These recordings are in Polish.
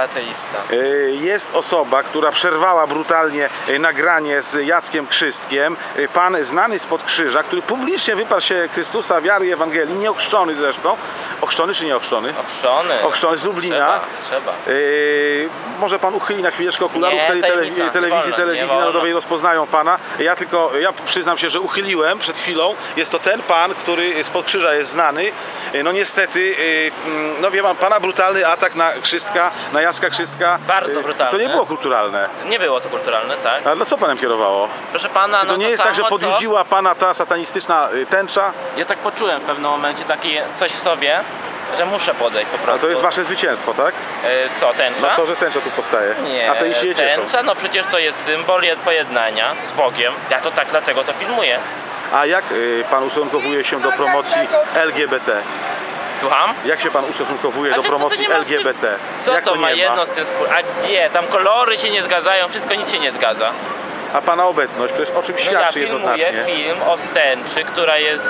Ateista. Y, Jest osoba, która przerwała brutalnie y, nagranie z Jackiem Krzystkiem. Y, Pan znany spod krzyża, który publicznie wyparł się Chrystusa, wiary Ewangelii, nieochrzczony zresztą. Ochrzczony czy nieochrzczony? Ochrzczony. Ochrzczony z Lublina. Trzeba, trzeba. Yy, może pan uchyli na chwileczkę okularów, Nie, wtedy tajemnica, telewi- nie telewizji, wolno, telewizji narodowej rozpoznają pana. Ja tylko, ja przyznam się, że uchyliłem przed chwilą. Jest to ten pan, który spod krzyża jest znany. No niestety, mm, no wie pan, pana brutalny atak na Krzystka, na Jacka Krzystka. Bardzo yy, brutalny. To nie było kulturalne. Nie było to kulturalne, tak? Ale co panem kierowało? Proszę pana, Czy to no nie jest tak, że samo, co- podjudziła pana ta satanistyczna y, tęcza? Ja tak poczułem w pewnym momencie takie coś w sobie, że muszę podejść po A prostu. to jest wasze zwycięstwo, tak? E, co, tęcza? No to, że tęcza tu powstaje. Nie, Ateiści się cieszą. tęcza, no przecież to jest symbol jed- pojednania z Bogiem. Ja to tak dlatego to filmuję. A jak y, pan ustosunkowuje się do promocji LGBT? Słucham? Jak się pan ustosunkowuje A do wiesz co, promocji tym- LGBT? Co Jak to ma jedno z tym wspólnego? A gdzie? Tam kolory się nie zgadzają, wszystko nic się nie zgadza. A pana obecność przecież o czym No ja świadczy filmuję jednoznacznie? film o stęczy, która jest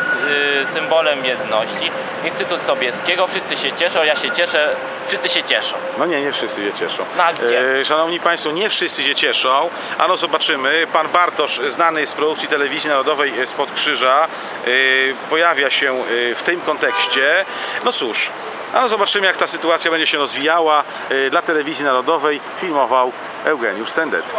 y, symbolem jedności. Instytut Sobieskiego, wszyscy się cieszą, ja się cieszę, wszyscy się cieszą. No nie, nie wszyscy się cieszą. No a gdzie? E, Szanowni Państwo, nie wszyscy się cieszą. Ano zobaczymy. Pan Bartosz, znany z produkcji telewizji narodowej e, spod krzyża, e, pojawia się e, w tym kontekście. No cóż, ano zobaczymy jak ta sytuacja będzie się rozwijała. Dla telewizji narodowej filmował Eugeniusz Sendecki.